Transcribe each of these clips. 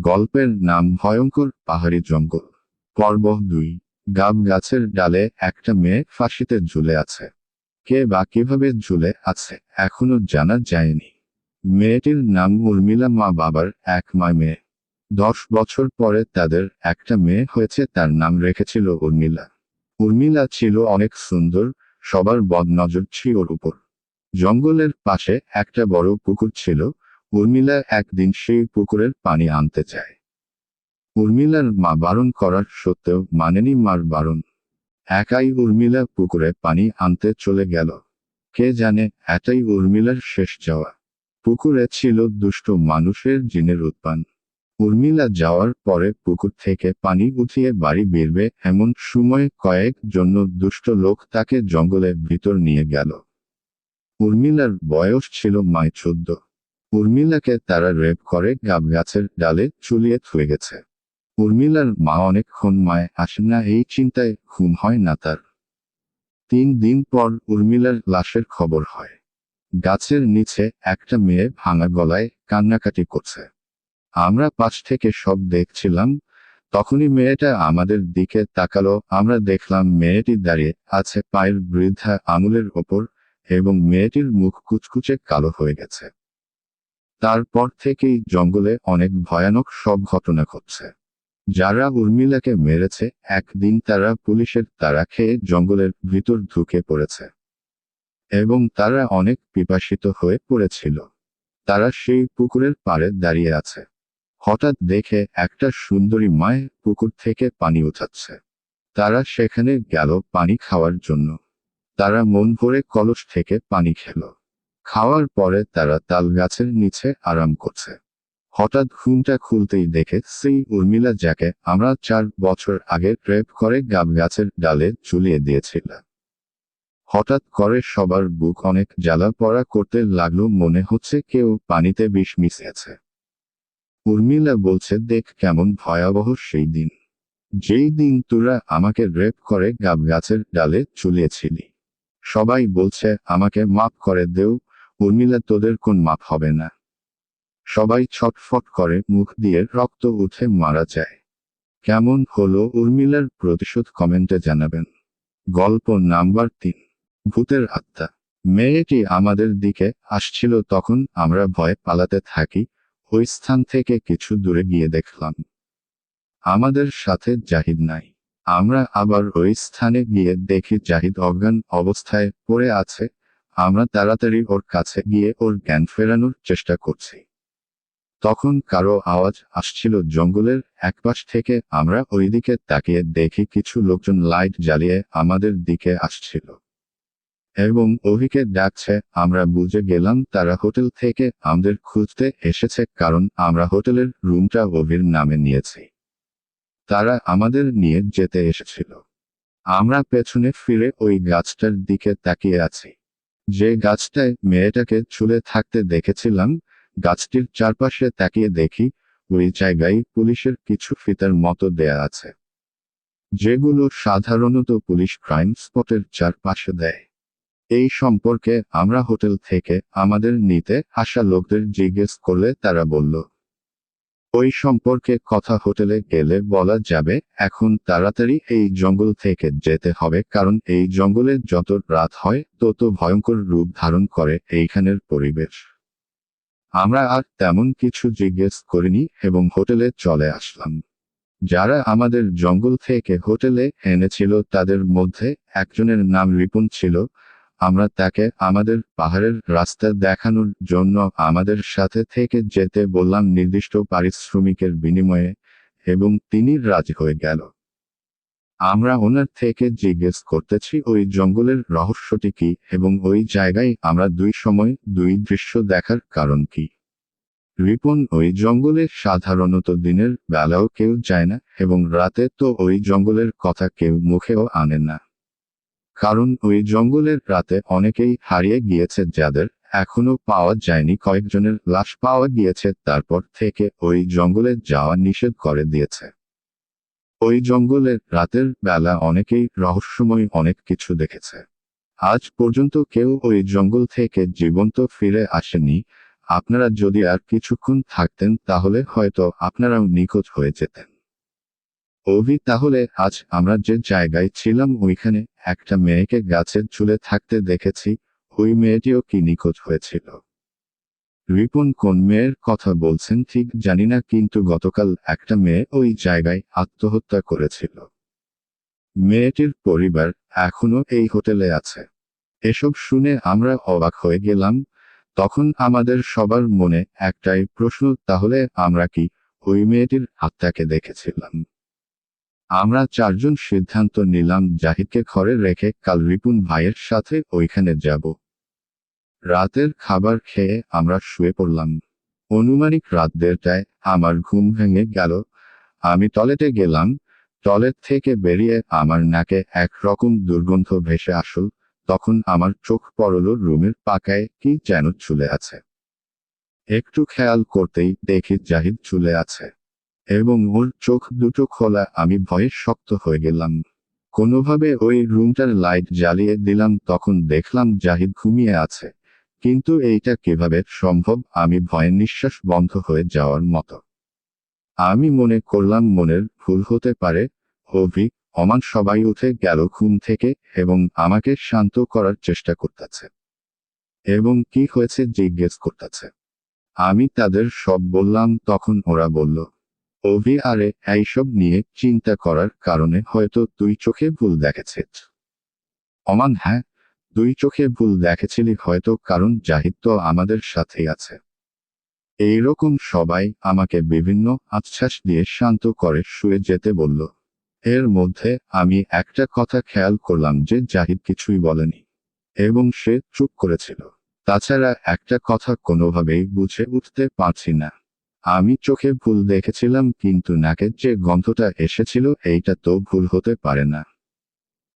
গল্পের নাম ভয়ঙ্কর পাহাড়ি জঙ্গল। পর্ব দুই, গাব গাছের ডালে একটা মেয়ে ফাঁসিতে ঝুলে আছে। কে বা কীভাবে ঝুলে আছে এখনও জানা যায়নি। মেয়েটির নাম উর্মিলা মা বাবার এক মা মেয়ে। দশ বছর পরে তাদের একটা মেয়ে হয়েছে, তার নাম রেখেছিল উর্মিলা। উর্মিলা ছিল অনেক সুন্দর, সবার বদনজর ছিল উপর। জঙ্গলের পাশে একটা বড় পুকুর ছিল উর্মিলা একদিন সেই পুকুরের পানি আনতে চায় উর্মিলার মা বারণ করার সত্ত্বেও মানেনি মার বারণ। একাই উর্মিলা পুকুরে পানি আনতে চলে গেল। কে জানে, এটাই উর্মিলার শেষ যাওয়া। পুকুরে ছিল দুষ্ট মানুষের জিনের উৎপান। উর্মিলা যাওয়ার পরে পুকুর থেকে পানি উঠিয়ে বাড়ি বেরবে এমন সময় কয়েক জন্য দুষ্ট লোক তাকে জঙ্গলের ভিতর নিয়ে গেল। উর্মিলার বয়স ছিল মায় চোদ্দ। উর্মিলাকে তারা রেপ করে গাব গাছের ডালে চুলিয়ে থুয়ে গেছে। উর্মিলার মা অনেকক্ষণ মায় আসে না, এই চিন্তায় ঘুম হয় না তার। তিন দিন পর উর্মিলার লাশের খবর হয়। গাছের নিচে একটা মেয়ে ভাঙা গলায় কান্নাকাটি করছে। আমরা পাশ থেকে সব দেখছিলাম, তখনই মেয়েটা আমাদের দিকে তাকালো, আমরা দেখলাম মেয়েটি দাঁড়িয়ে আছে পায়ের বৃদ্ধা আঙুলের ওপর এবং মেয়েটির মুখ কুচকুচে কালো হয়ে গেছে। তারপর থেকেই জঙ্গলে অনেক ভয়ানক সব ঘটনা ঘটছে। যারা উর্মিলাকে মেরেছে, একদিন তারা পুলিশের তারা খেয়ে জঙ্গলের ভিতর ঢুকে পড়েছে। এবং তারা অনেক পিপাসিত হয়ে পড়েছিল। তারা সেই পুকুরের পাড়ে দাঁড়িয়ে আছে। হঠাৎ দেখে একটা সুন্দরী মায় পুকুর থেকে পানি উঠাচ্ছে। তারা সেখানে গেল পানি খাওয়ার জন্য। তারা মন ভরে কলস থেকে পানি খেল। খাওয়ার পরে তারা তাল গাছের নিচে আরাম করছে। হঠাৎ ঘুমটা খুলতেই দেখে সেই উর্মিলা যাকে আমরা চার বছর আগে ট্রেপ করে গাব গাছের ডালে ঝুলিয়ে দিয়েছিলাম। হঠাৎ করে সবার বুক অনেক জ্বালা পড়া করতে লাগল মনে হচ্ছে কেউ পানিতে বিষ মিশিয়েছে। উর্মিলা বলছে, দেখ কেমন ভয়াবহ সেই দিন। যেই দিন তোরা আমাকে রেপ করে গাব গাছের ডালে ঝুলিয়েছিলি। সবাই বলছে, আমাকে মাপ করে দেও উর্মিলা, তোদের কোন মাপ হবে না? সবাই ছটফট করে মুখ দিয়ে রক্ত উঠে মারা যায়। কেমন হলো? উর্মিলার প্রতিশোধ কমেন্টে জানাবেন। গল্প নাম্বার তিন। ভূতের আত্মা। মেয়েটি আমাদের দিকে আসছিল তখন আমরা ভয়ে পালাতে থাকি। ওই স্থান থেকে কিছু দূরে গিয়ে দেখলাম। আমাদের সাথে জাহিদ নাই। আমরা আবার ওই স্থানে গিয়ে দেখি জাহিদ অজ্ঞান অবস্থায় পড়ে আছে। আমরা তাড়াতাড়ি ওর কাছে গিয়ে ওর জ্ঞান ফেরানোর চেষ্টা করছি। তখন কারও আওয়াজ আসছিল জঙ্গলের একপাশ থেকে, আমরা ওইদিকে তাকিয়ে দেখি কিছু লোকজন লাইট জ্বালিয়ে আমাদের দিকে আসছিল। এবং অভিকে ডাকছে, আমরা বুঝে গেলাম তারা হোটেল থেকে আমাদের খুঁজতে এসেছে কারণ আমরা হোটেলের রুমটা অভির নামে নিয়েছি। তারা আমাদের নিয়ে যেতে এসেছিল। আমরা পেছনে ফিরে ওই গাছটার দিকে তাকিয়ে আছি। যে গাছটায় মেয়েটাকে ছুলে থাকতে দেখেছিলাম, গাছটির চারপাশে তাকিয়ে দেখি ওই জায়গায় পুলিশের কিছু ফিতার মতো দেয়া আছে। যেগুলো সাধারণত পুলিশ ক্রাইম স্পটের চারপাশে দেয়। এই সম্পর্কে আমরা হোটেল থেকে আমাদের নিতে আসা লোকদের জিজ্ঞেস করলে তারা বলল ওই সম্পর্কে কথা হোটেলে গেলে বলা যাবে, এখন তাড়াতাড়ি এই জঙ্গল থেকে যেতে হবে কারণ এই জঙ্গলে যত রাত হয়, তত ভয়ঙ্কর রূপ ধারণ করে এইখানের পরিবেশ। আমরা আর তেমন কিছু জিজ্ঞেস করিনি এবং হোটেলে চলে আসলাম। যারা আমাদের জঙ্গল থেকে হোটেলে এনেছিল তাদের মধ্যে একজনের নাম রিপুন ছিল আমরা তাকে আমাদের পাহাড়ের রাস্তা দেখানোর জন্য আমাদের সাথে থেকে যেতে বললাম নির্দিষ্ট পারিশ্রমিকের বিনিময়ে, এবং তিনি রাজি হয়ে গেল। আমরা ওনার থেকে জিজ্ঞেস করতেছি, ওই জঙ্গলের রহস্যটি কি, এবং ওই জায়গায় আমরা দুই সময় দুই দৃশ্য দেখার কারণ কি? রিপন, ওই জঙ্গলে সাধারণত দিনের বেলাও কেউ যায় না, এবং রাতে তো ওই জঙ্গলের কথা কেউ মুখেও আনে না। কারণ ওই জঙ্গলের রাতে অনেকেই হারিয়ে গিয়েছে যাদের এখনও পাওয়া যায়নি, কয়েকজনের লাশ পাওয়া গিয়েছে, তারপর থেকে ওই জঙ্গলে যাওয়া নিষেধ করে দিয়েছে। ওই জঙ্গলের রাতের বেলা অনেকেই রহস্যময় অনেক কিছু দেখেছে। আজ পর্যন্ত কেউ ওই জঙ্গল থেকে জীবন্ত ফিরে আসেনি। আপনারা যদি আর কিছুক্ষণ থাকতেন, তাহলে হয়তো আপনারাও নিখোঁজ হয়ে যেতেন। অভি, তাহলে আজ আমরা যে জায়গায় ছিলাম, ওইখানে একটা মেয়েকে গাছের ঝুলে থাকতে দেখেছি, ওই মেয়েটিও কি নিখোঁজ হয়েছিল। রিপন কোন মেয়ের কথা বলছেন ঠিক জানি না, কিন্তু গতকাল একটা মেয়ে ওই জায়গায় আত্মহত্যা করেছিল। মেয়েটির পরিবার এখনও এই হোটেলে আছে। এসব শুনে আমরা অবাক হয়ে গেলাম, তখন আমাদের সবার মনে একটাই প্রশ্ন, তাহলে আমরা কি ওই মেয়েটির আত্মাকে দেখেছিলাম? আমরা চারজন সিদ্ধান্ত নিলাম জাহিদকে ঘরে রেখে কাল রিপুন ভাইয়ের সাথে ওইখানে যাব। রাতের খাবার খেয়ে আমরা শুয়ে পড়লাম। অনুমানিক রাত দেড়টায় আমার ঘুম ভেঙে গেল। আমি টয়লেটে গেলাম। টয়লেট থেকে বেরিয়ে আমার নাকে এক রকম দুর্গন্ধ ভেসে আসল। তখন আমার চোখ পড়ল রুমের পাকায় কি যেন চুলে আছে। একটু খেয়াল করতেই দেখি জাহিদ চুলে আছে। এবং ওর চোখ দুটো খোলা, আমি ভয়ে শক্ত হয়ে গেলাম। কোনোভাবে ওই রুমটার লাইট জ্বালিয়ে দিলাম, তখন দেখলাম জাহিদ ঘুমিয়ে আছে। কিন্তু এইটা কীভাবে সম্ভব, আমি ভয়ে নিঃশ্বাস বন্ধ হয়ে যাওয়ার মতো। আমি মনে করলাম মনের ভুল হতে পারে। অভি, অমান সবাই উঠে গেল ঘুম থেকে এবং আমাকে শান্ত করার চেষ্টা করতেছে। এবং কি হয়েছে জিজ্ঞেস করতেছে। আমি তাদের সব বললাম, তখন ওরা বলল অভি আরে, এইসব নিয়ে চিন্তা করার কারণে হয়তো তুই চোখে ভুল দেখেছিস অমান হ্যাঁ দুই চোখে ভুল দেখেছিলি হয়তো কারণ জাহিদ তো আমাদের সাথেই আছে। এইরকম সবাই আমাকে বিভিন্ন আশ্বাস দিয়ে শান্ত করে শুয়ে যেতে বলল। এর মধ্যে আমি একটা কথা খেয়াল করলাম যে জাহিদ কিছুই বলেনি, এবং সে চুপ করেছিল। তাছাড়া একটা কথা কোনোভাবেই বুঝে উঠতে পারছি না। আমি চোখে ভুল দেখেছিলাম, কিন্তু নাকের যে গন্ধটা এসেছিল, এইটা তো ভুল হতে পারে না।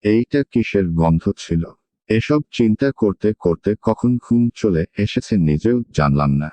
এইটা কিসের গন্ধ ছিল? এসব চিন্তা করতে করতে কখন ঘুম চলে এসেছে নিজেও জানলাম না।